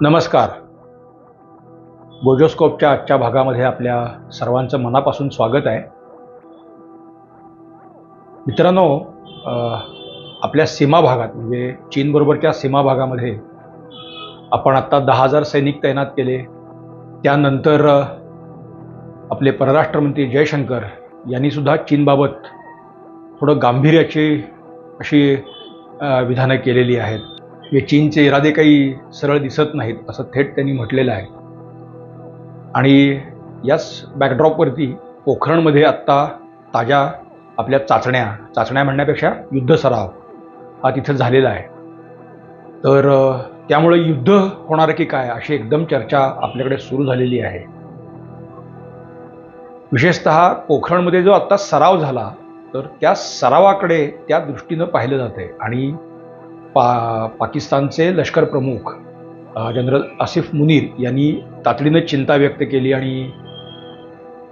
नमस्कार. गोजोस्कोपच्या आजच्या भागामध्ये आपल्या सर्वांचं मनापासून स्वागत आहे. मित्रांनो आपल्या सीमा भागात म्हणजे चीनबरोबरच्या सीमा भागामध्ये आपण आत्ता दहा हजार सैनिक तैनात केले. त्यानंतर आपले परराष्ट्रमंत्री जयशंकर यांनीसुद्धा चीनबाबत थोडं गांभीर्याची अशी विधानं केलेली आहेत. हे चीनचे इरादे काही सरळ दिसत नाहीत असं थेट त्यांनी म्हटलेलं आहे. आणि याच बॅकड्रॉपवरती पोखरणमध्ये आत्ता ताज्या आपल्या चाचण्या चाचण्या म्हणण्यापेक्षा युद्ध सराव हा तिथं झालेला आहे. तर त्यामुळे युद्ध होणार की काय अशी एकदम चर्चा आपल्याकडे सुरू झालेली आहे. विशेषत पोखरणमध्ये जो आत्ता सराव झाला तर त्या सरावाकडे त्या दृष्टीनं पाहिलं जाते आणि पा पाकिस्तानचे लष्कर प्रमुख जनरल आसिफ मुनीर यांनी तातडीनं चिंता व्यक्त केली आणि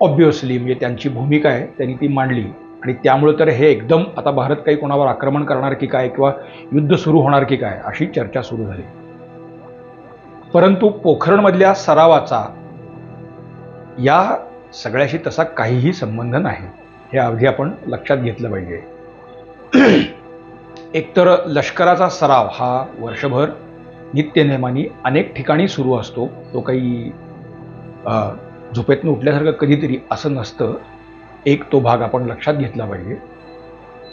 ऑब्वियसली म्हणजे त्यांची भूमिका आहे त्यांनी ती मांडली. आणि त्यामुळे तर हे एकदम आता भारत काही कोणावर आक्रमण करणार की काय किंवा युद्ध सुरू होणार की काय अशी चर्चा सुरू झाली. परंतु पोखरणमधल्या सरावाचा या सगळ्याशी तसा काहीही संबंध नाही. हे अवधी आपण लक्षात घेतलं पाहिजे. एकतर लष्कराचा सराव हा वर्षभर नित्यनेमाने अनेक ठिकाणी सुरू असतो. तो काही झोपेतनं उठल्यासारखं कधीतरी असं नसतं. एक तो भाग आपण लक्षात घेतला पाहिजे.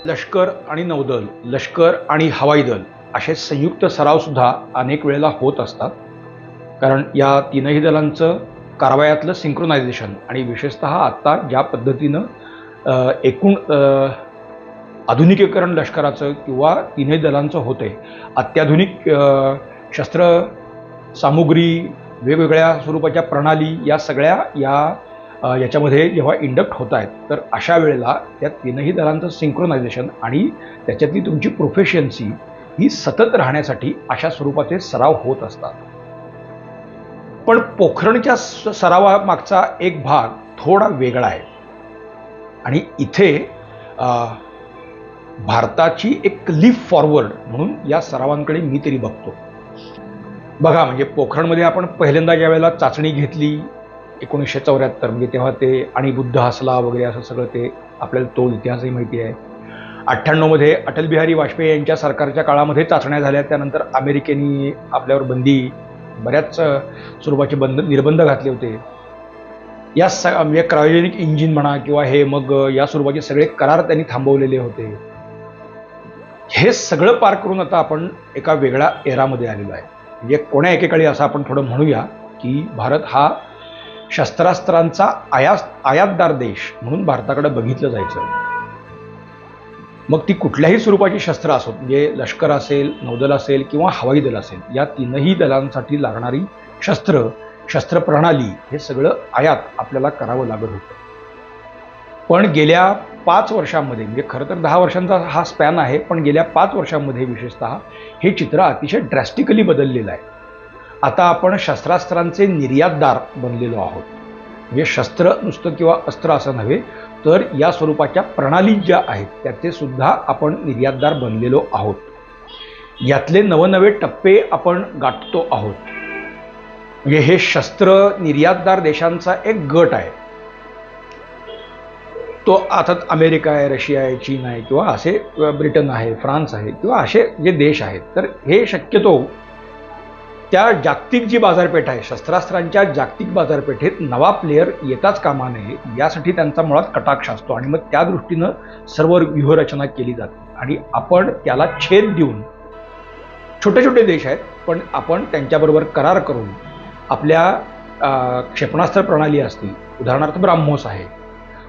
लष्कर आणि नौदल लष्कर आणि हवाई दल असे संयुक्त सरावसुद्धा अनेक वेळेला होत असतात. कारण या तीनही दलांचं कारवायातलं सिंक्रोनायझेशन आणि विशेषतः आत्ता ज्या पद्धतीनं एकूण आधुनिकीकरण लष्कराचं किंवा तीनही दलांचं होतंय. अत्याधुनिक शस्त्र सामुग्री वेगवेगळ्या स्वरूपाच्या प्रणाली या सगळ्या या याच्यामध्ये जेव्हा इंडक्ट होत आहेत तर अशा वेळेला त्या तीनही दलांचं सिंक्रोनायझेशन आणि त्याच्यातली तुमची प्रोफेशन्सी ही सतत राहण्यासाठी अशा स्वरूपाचे सराव होत असतात. पण पोखरणच्या स- सरावामागचा एक भाग थोडा वेगळा आहे. आणि इथे भारताची एक लीफ फॉरवर्ड म्हणून या सरावांकडे मी तरी बघतो. बघा म्हणजे पोखरणमध्ये आपण पहिल्यांदा ज्या वेळेला चाचणी घेतली एकोणीसशे चौऱ्याहत्तर म्हणजे तेव्हा ते आणि बुद्ध हसला वगैरे असं सगळं ते आपल्याला तो इतिहासही माहिती आहे. अठ्ठ्याण्णवमध्ये अटल बिहारी वाजपेयी यांच्या सरकारच्या काळामध्ये चाचण्या झाल्या त्यानंतर अमेरिकेने आपल्यावर बंदी बऱ्याच स्वरूपाचे बंद निर्बंध घातले होते. या स म्हणजे क्रायोजेनिक इंजिन म्हणा किंवा हे मग या स्वरूपाचे सगळे करार त्यांनी थांबवलेले होते. हे सगळं पार करून आता आपण एका वेगळ्या एरामध्ये आलेलो आहे. म्हणजे कोण्या एकेकाळी असं आपण थोडं म्हणूया की भारत हा शस्त्रास्त्रांचा आयात आयातदार देश म्हणून भारताकडे बघितलं जायचं. मग ती कुठल्याही स्वरूपाची शस्त्र असोत म्हणजे लष्कर असेल नौदल असेल किंवा हवाई दल असेल या तीनही दलांसाठी लागणारी शस्त्र शस्त्रप्रणाली हे सगळं आयात आपल्याला करावं लागत होतं. पण गेल्या पाच वर्षांमध्ये म्हणजे खरं तर दहा वर्षांचा हा स्पॅन आहे पण गेल्या पाच वर्षांमध्ये विशेषतः हे चित्र अतिशय ड्रॅस्टिकली बदललेलं आहे. आता आपण शस्त्रास्त्रांचे निर्यातदार बनलेलो आहोत. म्हणजे शस्त्र नुसतं किंवा अस्त्र असं नव्हे तर या स्वरूपाच्या प्रणाली ज्या आहेत त्याचे सुद्धा आपण निर्यातदार बनलेलो आहोत. यातले नवनवे टप्पे आपण गाठतो आहोत. म्हणजे हे शस्त्र निर्यातदार देशांचा एक गट आहे. तो अर्थात अमेरिका आहे रशिया आहे चीन आहे किंवा असे ब्रिटन आहे फ्रान्स आहे किंवा असे जे देश आहेत तर हे शक्यतो त्या जागतिक जी बाजारपेठ आहे शस्त्रास्त्रांच्या जागतिक बाजारपेठेत नवा प्लेयर येताच कामा नये यासाठी त्यांचा मुळात कटाक्ष असतो. आणि मग त्या दृष्टीनं सर्व व्यूहरचना केली जाते. आणि आपण त्याला छेद देऊन छोटे छोटे देश आहेत पण आपण त्यांच्याबरोबर करार करून आपल्या क्षेपणास्त्र प्रणाली असतील उदाहरणार्थ ब्राह्मोस आहे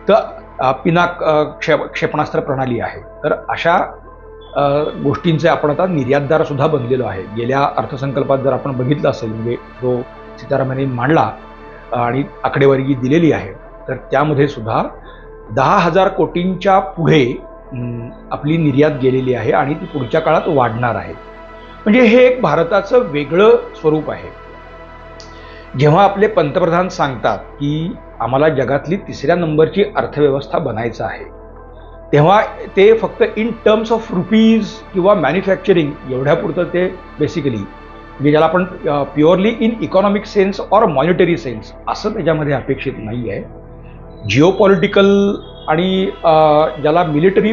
तर पिनाक क्षे क्षेप क्षेपणास्त्र प्रणाली आहे. तर अशा गोष्टींचे आपण आता निर्यातदार सुद्धा बनलेलो आहे. गेल्या अर्थसंकल्पात जर आपण बघितलं असेल म्हणजे जो सीतारामने मांडला आणि आकडेवारी दिलेली आहे तर त्यामध्ये सुद्धा दहा हजार कोटींच्या पुढे आपली निर्यात गेलेली आहे आणि ती पुढच्या काळात वाढणार आहे. म्हणजे हे एक भारताचं वेगळं स्वरूप आहे. जेव्हा आपले पंतप्रधान सांगतात की आम्हाला जगातली तिसऱ्या नंबरची अर्थव्यवस्था बनायचं आहे तेव्हा ते फक्त इन टर्म्स ऑफ रुपीज किंवा मॅन्युफॅक्चरिंग एवढ्यापुरतं ते बेसिकली म्हणजे ज्याला आपण purely in economic sense or monetary sense असं त्याच्यामध्ये अपेक्षित नाही आहे. जिओपॉलिटिकल आणि ज्याला मिलिटरी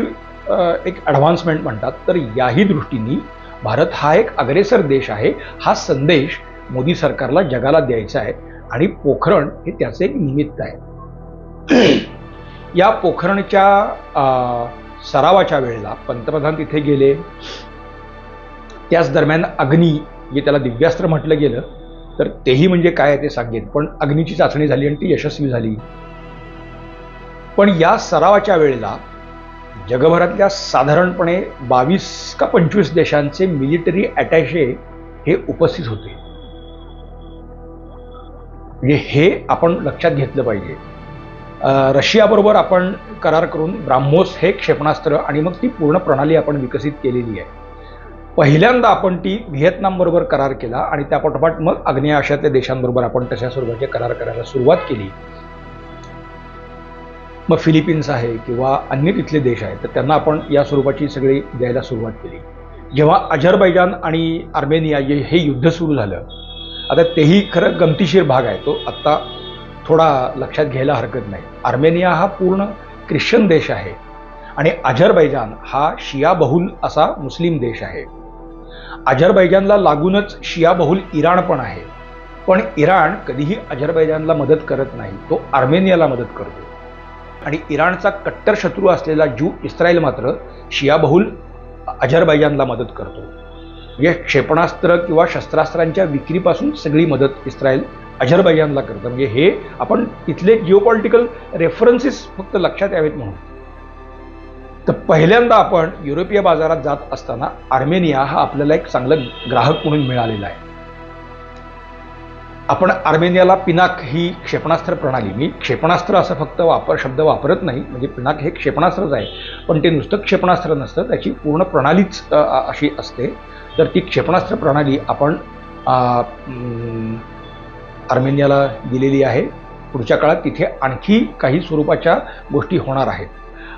एक ॲडव्हान्समेंट म्हणतात तर याही दृष्टीने भारत हा एक अग्रेसर देश आहे. हा संदेश मोदी सरकारला जगाला द्यायचा आहे आणि पोखरण हे त्याचे एक निमित्त आहे. या पोखरणच्या सरावाच्या वेळेला पंतप्रधान तिथे गेले. त्याच दरम्यान अग्नी जे त्याला दिव्यास्त्र म्हटलं गेलं तर तेही म्हणजे काय ते सांगेन. पण अग्नीची चाचणी झाली आणि ती यशस्वी झाली. पण या सरावाच्या वेळेला जगभरातल्या साधारणपणे बावीस का पंचवीस देशांचे मिलिटरी अटॅशे हे उपस्थित होते. म्हणजे हे आपण लक्षात घेतलं पाहिजे. रशियाबरोबर आपण करार करून ब्राह्मोस हे क्षेपणास्त्र आणि मग ती पूर्ण प्रणाली आपण विकसित केलेली आहे. पहिल्यांदा आपण ती व्हिएतनामबरोबर करार केला आणि त्यापाठोपाठ मग आग्नेय आशियातल्या देशांबरोबर आपण तशा स्वरूपाचे करार करायला सुरुवात केली. मग फिलिपिन्स आहे किंवा अन्य तिथले देश आहेत तर त्यांना आपण या स्वरूपाची सगळी द्यायला सुरुवात केली. जेव्हा अझरबैजान आणि आर्मेनिया हे युद्ध सुरू झालं आता तेही खरं गमतीशीर भाग आहे तो आत्ता थोडा लक्षात घ्यायला हरकत नाही. आर्मेनिया हा पूर्ण ख्रिश्चन देश आहे आणि अझरबैजान हा शिया बहुल असा मुस्लिम देश आहे. अझरबैजानला लागूनच शिया बहुल इराण पण आहे. पण इराण कधीही अझरबैजानला मदत करत नाही तो आर्मेनियाला मदत करतो. आणि इराणचा कट्टर शत्रू असलेला जू इस्रायल मात्र शिया बहुल अझरबैजानला मदत करतो. म्हणजे क्षेपणास्त्र किंवा शस्त्रास्त्रांच्या विक्रीपासून सगळी मदत इस्रायल अझरबैजानला करतं. म्हणजे हे आपण इथले जिओपॉलिटिकल रेफरन्सेस फक्त लक्षात यावेत म्हणून. तर पहिल्यांदा आपण युरोपीय बाजारात जात असताना आर्मेनिया हा आपल्याला एक चांगलं ग्राहक म्हणून मिळालेला आहे. आपण आर्मेनियाला पिनाक ही क्षेपणास्त्र प्रणाली मी क्षेपणास्त्र असं फक्त वापर शब्द वापरत नाही म्हणजे पिनाक हे क्षेपणास्त्रच आहे पण ते नुसतं क्षेपणास्त्र नसतं त्याची पूर्ण प्रणालीच अशी असते. तर ती क्षेपणास्त्र प्रणाली आपण आर्मेनियाला दिलेली आहे. पुढच्या काळात तिथे आणखी काही स्वरूपाच्या गोष्टी होणार आहेत.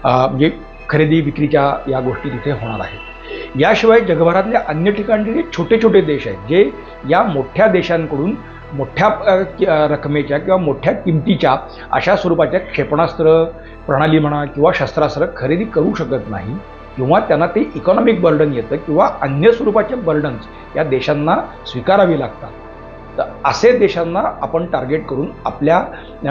म्हणजे खरेदी विक्रीच्या या गोष्टी तिथे होणार आहेत. याशिवाय जगभरातल्या अन्य ठिकाणी जे छोटे छोटे देश आहेत जे या मोठ्या देशांकडून मोठ्या रकमेच्या किंवा मोठ्या किमतीच्या अशा स्वरूपाच्या क्षेपणास्त्र प्रणाली म्हणा किंवा शस्त्रास्त्र खरेदी करू शकत नाही किंवा त्यांना ते इकॉनॉमिक बर्डन येतं किंवा अन्य स्वरूपाचे बर्डन्स या देशांना स्वीकारावी लागतात. तर असे देशांना आपण टार्गेट करून आपल्या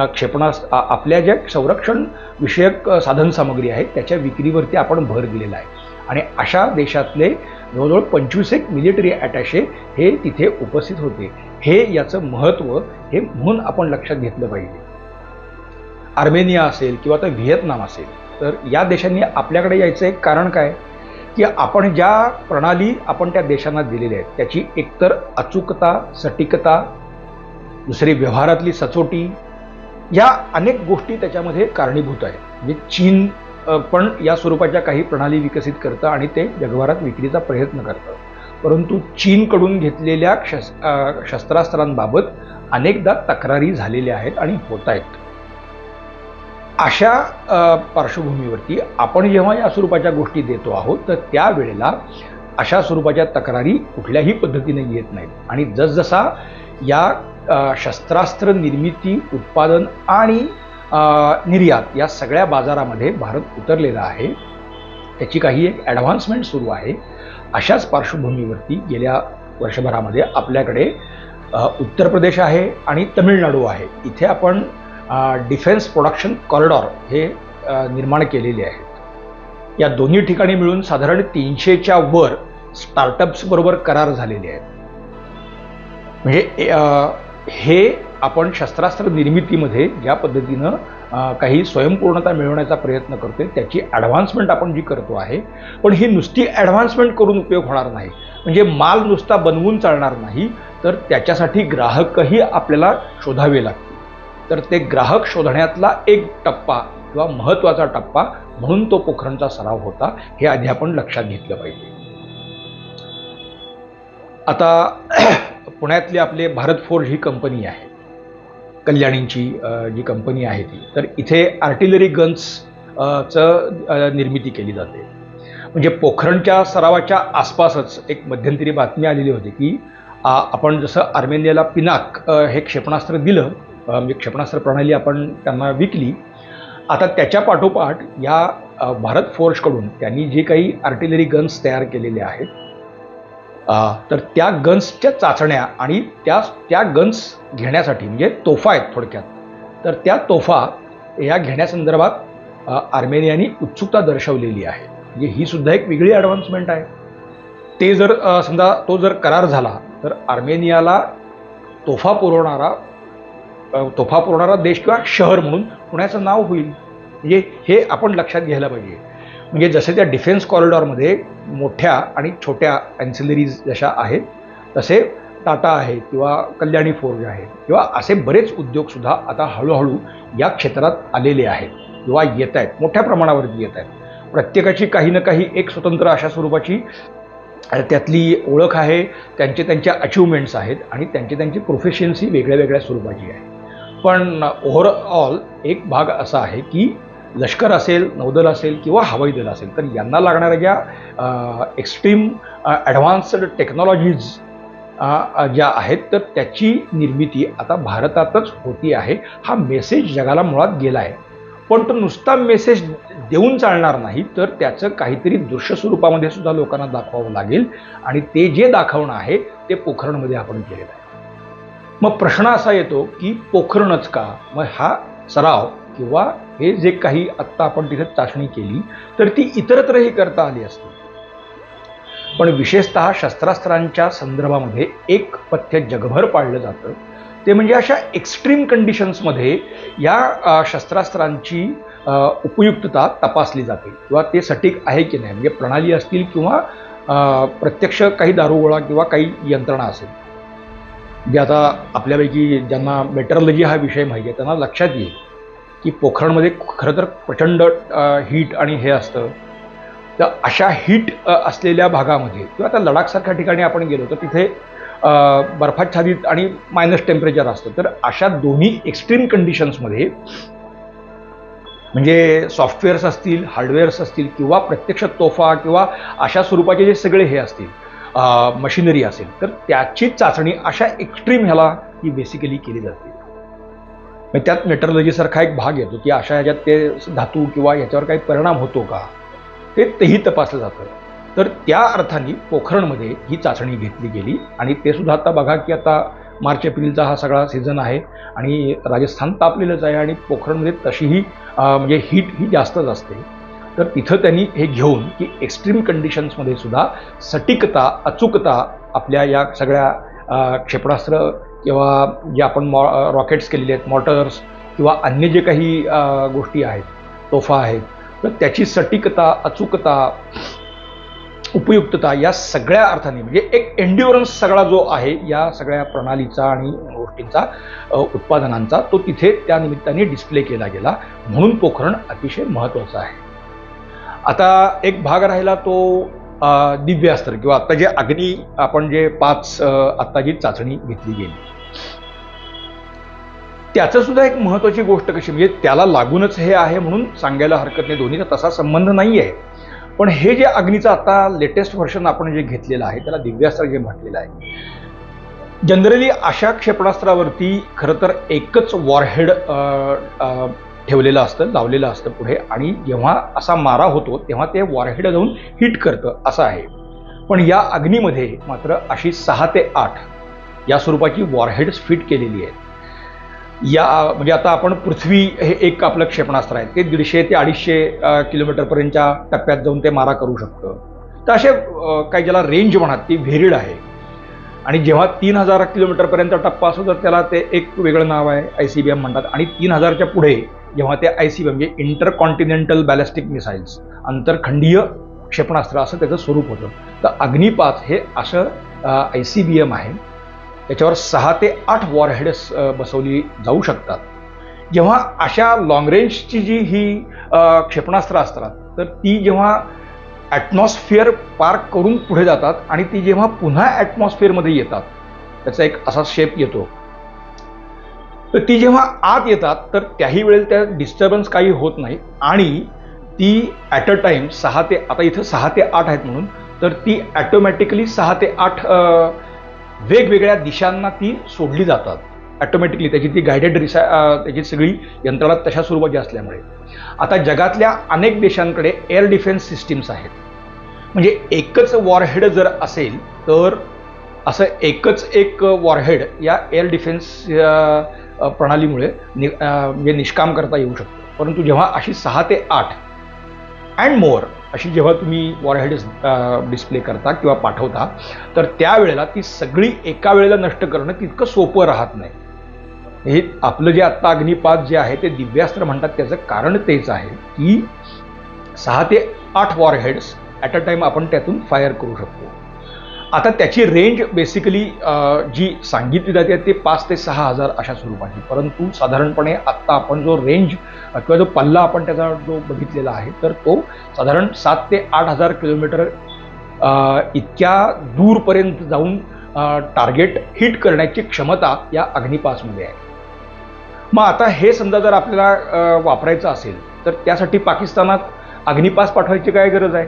क्षेपणास आपल्या ज्या संरक्षण विषयक साधनसामग्री आहेत त्याच्या विक्रीवरती आपण भर दिलेला आहे. आणि अशा देशातले जवळजवळ पंचवीस एक मिलिटरी अटॅशे हे तिथे उपस्थित होते. हे याचं महत्त्व हे म्हणून आपण लक्षात घेतलं पाहिजे. आर्मेनिया असेल किंवा तर व्हिएतनाम असेल तर या देशांनी आपल्याकडे यायचं एक कारण काय? की आपण ज्या प्रणाली आपण त्या देशांना दिलेल्या आहेत त्याची एकतर अचूकता सटीकता दुसरी व्यवहारातली सचोटी या अनेक गोष्टी त्याच्यामध्ये कारणीभूत आहेत. म्हणजे चीन पण या स्वरूपाच्या काही प्रणाली विकसित करतं आणि ते जगभरात विक्रीचा प्रयत्न करतं. परंतु चीनकडून घेतलेल्या शस् शस्त्रास्त्रांबाबत अनेकदा तक्रारी झालेल्या आहेत आणि होत आहेत. अशा पार्श्वभूमीवरती आपण जेव्हा या स्वरूपाच्या गोष्टी देतो आहोत तर त्यावेळेला अशा स्वरूपाच्या तक्रारी कुठल्याही पद्धतीने येत नाहीत. आणि जसजसा या शस्त्रास्त्र निर्मिती उत्पादन आणि निर्यात या सगळ्या बाजारामध्ये भारत उतरलेला आहे. त्याची काही एक ॲडव्हान्समेंट सुरू आहे. अशाच पार्श्वभूमीवरती गेल्या वर्षभरामध्ये आपल्याकडे उत्तर प्रदेश आहे आणि तमिळनाडू आहे. इथे आपण डिफेन्स प्रोडक्शन कॉरिडॉर हे निर्माण केलेले आहेत. या दोन्ही ठिकाणी मिळून साधारण तीनशेच्या वर स्टार्टअप्सबरोबर करार झालेले आहेत. म्हणजे हे आपण शस्त्रास्त्र निर्मितीमध्ये ज्या पद्धतीनं काही स्वयंपूर्णता मिळवण्याचा प्रयत्न करतोय त्याची ॲडव्हान्समेंट आपण जी करतो आहे पण ही नुसती ॲडव्हान्समेंट करून उपयोग होणार नाही. म्हणजे माल नुसता बनवून चालणार नाही तर त्याच्यासाठी ग्राहकही आपल्याला शोधावे लागतील. तर ते ग्राहक शोधण्यातला एक टप्पा किंवा महत्त्वाचा टप्पा म्हणून तो पोखरणचा सराव होता हे आधी आपण लक्षात घेतलं पाहिजे. आता पुण्यातली आपले भारत फोर्ज ही कंपनी आहे. कल्याणींची जी कंपनी आहे ती. तर इथे आर्टिलरी गन्स चं निर्मिती केली जाते. म्हणजे पोखरणच्या सरावाच्या आसपासच एक मध्यंतरी बातमी आलेली होती की आपण जसं आर्मेनियाला पिनाक हे क्षेपणास्त्र दिलं म्हणजे क्षेपणास्त्र प्रणाली आपण त्यांना विकली आता त्याच्या पाठोपाठ या भारत फोर्सकडून त्यांनी जे काही आर्टिलरी गन्स तयार केलेले आहेत तर त्या गन्सच्या चाचण्या आणि त्या त्या गन्स घेण्यासाठी म्हणजे तोफा आहेत थोडक्यात. तर त्या तोफा या घेण्यासंदर्भात आर्मेनियानी उत्सुकता दर्शवलेली आहे. म्हणजे ही सुद्धा एक वेगळी ॲडव्हान्समेंट आहे. ते जर समजा तो जर करार झाला तर आर्मेनियाला तोफा पुरवणारा तोफा पुरवणारा देश किंवा शहर म्हणून पुण्याचं नाव होईल. म्हणजे हे आपण लक्षात घ्यायला पाहिजे. म्हणजे जसे त्या डिफेन्स कॉरिडॉरमध्ये मोठ्या आणि छोट्या अँसिलरीज जशा आहेत तसे टाटा आहे किंवा कल्याणी फोर्ज आहे किंवा असे बरेच उद्योगसुद्धा आता हळूहळू या क्षेत्रात आलेले आहेत किंवा येत आहेत मोठ्या प्रमाणावरती येत आहेत. प्रत्येकाची काही ना काही एक स्वतंत्र अशा स्वरूपाची त्यातली ओळख आहे त्यांचे त्यांच्या अचिव्हमेंट्स आहेत आणि त्यांची त्यांची प्रोफेशन्सी वेगळ्या वेगळ्या स्वरूपाची आहे. पण ओव्हरऑल एक भाग असा आहे की लष्कर असेल नौदल असेल किंवा हवाई दल असेल तर यांना लागणाऱ्या ज्या एक्स्ट्रीम ॲडव्हान्स्ड टेक्नॉलॉजीज ज्या आहेत तर त्याची निर्मिती आता भारतातच होती आहे. हा मेसेज जगाला मुळात गेला आहे पण तो नुसता मेसेज देऊन चालणार नाही तर त्याचं काहीतरी दृश्य स्वरूपामध्ये सुद्धा लोकांना दाखवावं लागेल. आणि ते जे दाखवणं आहे ते पोखरणमध्ये आपण केलेलं आहे. मग प्रश्न असा येतो की पोखरणच का? मग हा सराव किंवा हे जे काही आत्ता आपण तिथे चाचणी केली तर ती इतरत्रही करता आली असती. पण विशेषतः शस्त्रास्त्रांच्या संदर्भामध्ये एक पथ्य जगभर पाळलं जातं. ते म्हणजे अशा एक्स्ट्रीम कंडिशन्समध्ये या शस्त्रास्त्रांची उपयुक्तता तपासली जाते. किंवा ते सटीक आहे की नाही? म्हणजे प्रणाली असतील किंवा प्रत्यक्ष काही दारुगोळा किंवा काही यंत्रणा असेल. जे आता आपल्यापैकी ज्यांना मेटरॉलॉजी हा विषय माहिती आहे त्यांना लक्षात येईल. की पोखरणमध्ये खरं तर प्रचंड हीट आणि हे असतं. तर अशा हीट असलेल्या भागामध्ये किंवा आता लडाखसारख्या ठिकाणी आपण गेलो तर तिथे बर्फाच्छादित आणि मायनस टेम्परेचर असतं. तर अशा दोन्ही एक्स्ट्रीम कंडिशन्समध्ये म्हणजे सॉफ्टवेअर्स असतील हार्डवेअर्स असतील किंवा प्रत्यक्ष तोफा किंवा अशा स्वरूपाचे जे सगळे हे असतील मशिनरी असेल तर त्याची चाचणी अशा एक्स्ट्रीम ह्याला ही बेसिकली केली जाते. मग त्यात मेट्रोलॉजीसारखा एक भाग येतो की अशा ह्याच्यात ते धातू किंवा याच्यावर काही परिणाम होतो का? ते तेही तपासलं जातं. तर त्या अर्थाने पोखरणमध्ये ही चाचणी घेतली गेली आणि ते सुद्धा आता बघा की आता मार्च एप्रिलचा हा सगळा सीझन आहे आणि राजस्थान तापलेलंच आहे आणि पोखरणमध्ये तशीही म्हणजे हीट ही जास्तच असते. तर तिथं त्यांनी हे घेऊन की एक्स्ट्रीम कंडिशन्समध्ये सुद्धा सटीकता अचूकता आपल्या या सगळ्या क्षेपणास्त्र किंवा जे आपण मॉ रॉकेट्स केलेले आहेत मॉटर्स किंवा अन्य जे काही गोष्टी आहेत तोफा आहेत तर त्याची सटीकता अचूकता उपयुक्तता या सगळ्या अर्थाने म्हणजे एक एन्ड्युरन्स सगळा जो आहे या सगळ्या प्रणालीचा आणि गोष्टींचा उत्पादनांचा तो तिथे त्या निमित्ताने डिस्प्ले केला गेला. म्हणून पोखरण अतिशय महत्त्वाचं आहे. आता एक भाग राहिला तो दिव्यास्त्र किंवा आत्ता जे अग्नी आपण जे पाच आत्ता जी चाचणी घेतली गेली. त्याचं सुद्धा एक महत्त्वाची गोष्ट कशी म्हणजे त्याला लागूनच हे आहे म्हणून सांगायला हरकत नाही. दोन्हीचा तसा संबंध नाही आहे पण हे जे अग्नीचं आता लेटेस्ट व्हर्शन आपण जे घेतलेलं आहे त्याला दिव्यास्त्र जे म्हटलेलं आहे जनरली अशा क्षेपणास्त्रावरती खरं तर एकच वॉरहेड ठेवलेलं असतं लावलेलं असतं पुढे. आणि जेव्हा असा मारा होतो तेव्हा ते वॉरहेड जाऊन हिट करतं असं आहे. पण या अग्नीमध्ये मात्र अशी सहा ते आठ या स्वरूपाची वॉरहेड्स फिट केलेली आहेत. या म्हणजे आता आपण पृथ्वी हे एक आपलं क्षेपणास्त्र आहे. ते दीडशे ते अडीचशे किलोमीटरपर्यंतच्या टप्प्यात जाऊन ते मारा करू शकतं. तर असे काही ज्याला रेंज म्हणतात ती व्हेरिड आहे. आणि जेव्हा तीन हजार किलोमीटरपर्यंत टप्पा असतो तर त्याला ते एक वेगळं नाव आहे आय सी बी एम म्हणतात. आणि तीन हजारच्या पुढे जेव्हा ते आय सी बी एम म्हणजे इंटर कॉन्टिनेंटल बॅलिस्टिक मिसाईल्स आंतरखंडीय क्षेपणास्त्र असं त्याचं स्वरूप होतं. तर अग्निपात हे असं आय सी बी एम आहे. त्याच्यावर सहा ते आठ वॉरहेड्स बसवली जाऊ शकतात. जेव्हा अशा लॉंग रेंजची जी ही क्षेपणास्त्र असतात तर ती जेव्हा ॲटमॉस्फिअर पार करून पुढे जातात आणि ती जेव्हा पुन्हा ॲटमॉस्फिअरमध्ये येतात त्याचा एक असा शेप येतो. तर ती जेव्हा आत येतात तर त्याही वेळेला त्या डिस्टर्बन्स काही होत नाही. आणि ती ॲट अ टाईम सहा ते आता इथं सहा ते आठ आहेत म्हणून तर ती ॲटोमॅटिकली सहा ते आठ वेगवेगळ्या दिशांना ती सोडली जातात. ॲटोमॅटिकली त्याची ती गायडेड रिसा त्याची सगळी यंत्रणा तशा स्वरूपाची असल्यामुळे. आता जगातल्या अनेक देशांकडे एअर डिफेन्स सिस्टीम्स आहेत. म्हणजे एकच वॉरहेड जर असेल तर असं एकच एक वॉरहेड या एअर डिफेन्स प्रणालीमुळे नि म्हणजे निष्काम करता येऊ शकतं. परंतु जेव्हा अशी सहा ते आठ अँड मोर अशी जेव्हा तुम्ही वॉरहेड डिस्प्ले करता किंवा पाठवता तर त्यावेळेला ती सगळी एका वेळेला नष्ट करणं तितकं सोपं राहत नाही. हे आपलं जे आत्ता अग्निपात जे आहे ते दिव्यास्त्र म्हणतात त्याचं कारण तेच आहे की सहा ते आठ वॉरहेड्स ॲट अ टाईम आपण त्यातून फायर करू शकतो. आता त्याची रेंज बेसिकली जी सांगितली जाते ते पाच ते सहा हजार अशा स्वरूपाची. परंतु साधारणपणे आत्ता आपण जो रेंज किंवा जो पल्ला आपण त्याचा जो बघितलेला आहे तर तो साधारण सात ते आठ हजार किलोमीटर इतक्या दूरपर्यंत जाऊन टार्गेट हिट करण्याची क्षमता या अग्निपासमध्ये आहे. मग आता हे समजा जर आपल्याला वापरायचं असेल तर त्यासाठी पाकिस्तानात अग्निपास पाठवायची काय गरज आहे?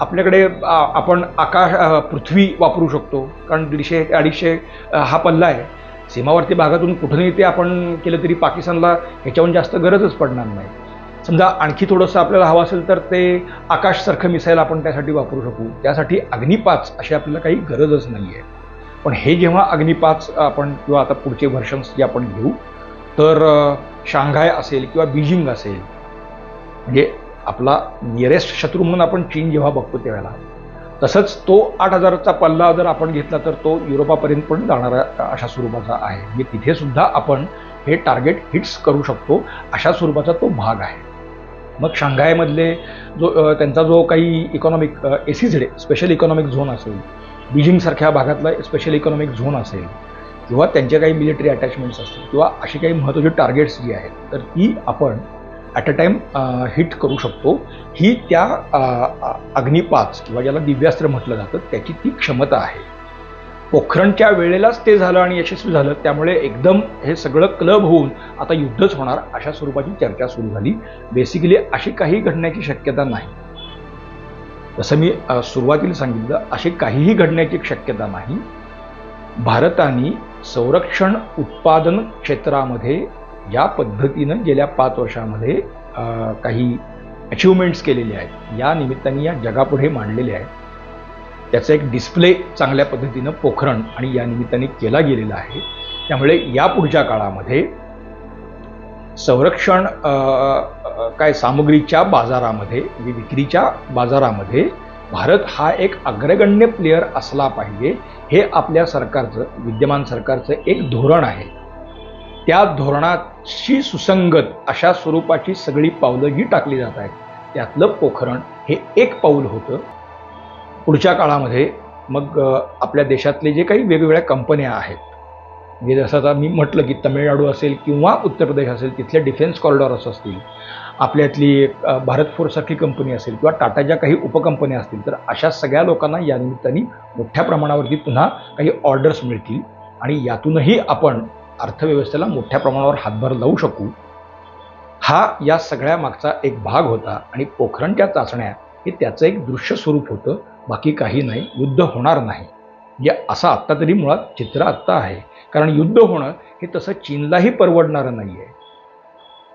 आपल्याकडे आपण आकाश पृथ्वी वापरू शकतो. कारण दीडशे अडीचशे हा पल्ला आहे. सीमावर्ती भागातून कुठूनही ते आपण केलं तरी पाकिस्तानला ह्याच्याहून जास्त गरजच पडणार नाही. समजा आणखी थोडंसं आपल्याला हवं असेल तर ते आकाशसारखं मिसाईल आपण त्यासाठी वापरू शकू. त्यासाठी अग्निपाच अशी आपल्याला काही गरजच नाही आहे पण हे जेव्हा अग्निपाच आपण किंवा आता पुढचे व्हर्शन्स जे आपण घेऊ तर शांघाय असेल किंवा बीजिंग असेल म्हणजे आपला नियरेस्ट शत्रू म्हणून आपण चीन जेव्हा बघतो त्यावेळेला तसंच तो आठ हजाराचा पल्ला जर आपण घेतला तर तो युरोपापर्यंत पण जाणारा अशा स्वरूपाचा आहे. म्हणजे तिथे सुद्धा आपण हे टार्गेट हिट्स करू शकतो अशा स्वरूपाचा तो भाग आहे. मग शांघायमधले जो त्यांचा जो काही economic A C Z special economic zone असेल बीजिंगसारख्या भागातला स्पेशल इकॉनॉमिक झोन असेल किंवा त्यांच्या काही मिलिटरी अटॅचमेंट्स असतील किंवा अशी काही महत्त्वाची टार्गेट्स जी आहेत तर ती आपण ॲट अ टाईम हिट करू शकतो. ही त्या अग्निपाच किंवा ज्याला दिव्यास्त्र म्हटलं जातं त्याची ती क्षमता आहे. पोखरणच्या वेळेलाच ते झालं आणि यशस्वी झालं. त्यामुळे एकदम हे सगळं क्लब होऊन आता युद्धच होणार अशा स्वरूपाची चर्चा सुरू झाली. बेसिकली अशी काही घडण्याची शक्यता नाही. जसं मी सुरुवातीला सांगितलं अशी काहीही घडण्याची शक्यता नाही. भारताने संरक्षण उत्पादन क्षेत्रामध्ये या पद्धतीनं गेल्या पाच वर्षामध्ये काही अचिव्हमेंट्स केलेले आहेत. या निमित्ताने या जगापुढे मांडलेले आहेत. त्याचा एक डिस्प्ले चांगल्या पद्धतीनं पोखरण आणि या निमित्ताने केला गेलेला आहे. त्यामुळे या पुढच्या काळामध्ये संरक्षण काय सामग्रीच्या बाजारामध्ये विक्रीच्या बाजारामध्ये भारत हा एक अग्रगण्य प्लेयर असला पाहिजे हे आपल्या सरकारचं विद्यमान सरकारचं एक धोरण आहे. त्या धोरणाशी सुसंगत अशा स्वरूपाची सगळी पावलं ही टाकली जात आहेत त्यातलं पोखरण हे एक पाऊल होतं. पुढच्या काळामध्ये मग आपल्या देशातले जे काही वेगवेगळ्या कंपन्या आहेत म्हणजे जसं आता मी म्हटलं की तमिळनाडू असेल किंवा उत्तर प्रदेश असेल तिथले डिफेन्स कॉरिडॉर्स असतील आपल्यातली भारत फोर्ससारखी कंपनी असेल किंवा टाटाच्या काही उपकंपन्या असतील तर अशा सगळ्या लोकांना या निमित्ताने मोठ्या प्रमाणावरती पुन्हा काही ऑर्डर्स मिळतील आणि यातूनही आपण अर्थव्यवस्थेला मोठ्या प्रमाणावर हातभार लावू शकू हा या सगळ्या मागचा एक भाग होता आणि पोखरणच्या चाचण्या हे त्याचं एक दृश्य स्वरूप होतं. बाकी काही नाही युद्ध होणार नाही. म्हणजे असा आत्ता तरी मुळात चित्र आत्ता आहे. कारण युद्ध होणं हे तसं चीनलाही परवडणारं नाही आहे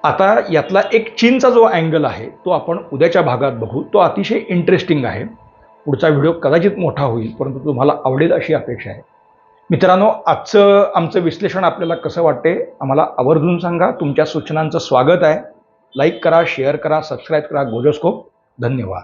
आता यातला एक चीनचा जो अँगल आहे तो आपण उद्याच्या भागात बघू. तो अतिशय इंटरेस्टिंग आहे. पुढचा व्हिडिओ कदाचित मोठा होईल परंतु तुम्हाला आवडेल अशी अपेक्षा आहे. मित्रांनो आजचं आमचं विश्लेषण आपल्याला कसं वाटते आम्हाला आवर्जून सांगा. तुमच्या सूचनांचं स्वागत आहे. लाईक करा शेअर करा सबस्क्राईब करा गोजोस्कोप धन्यवाद.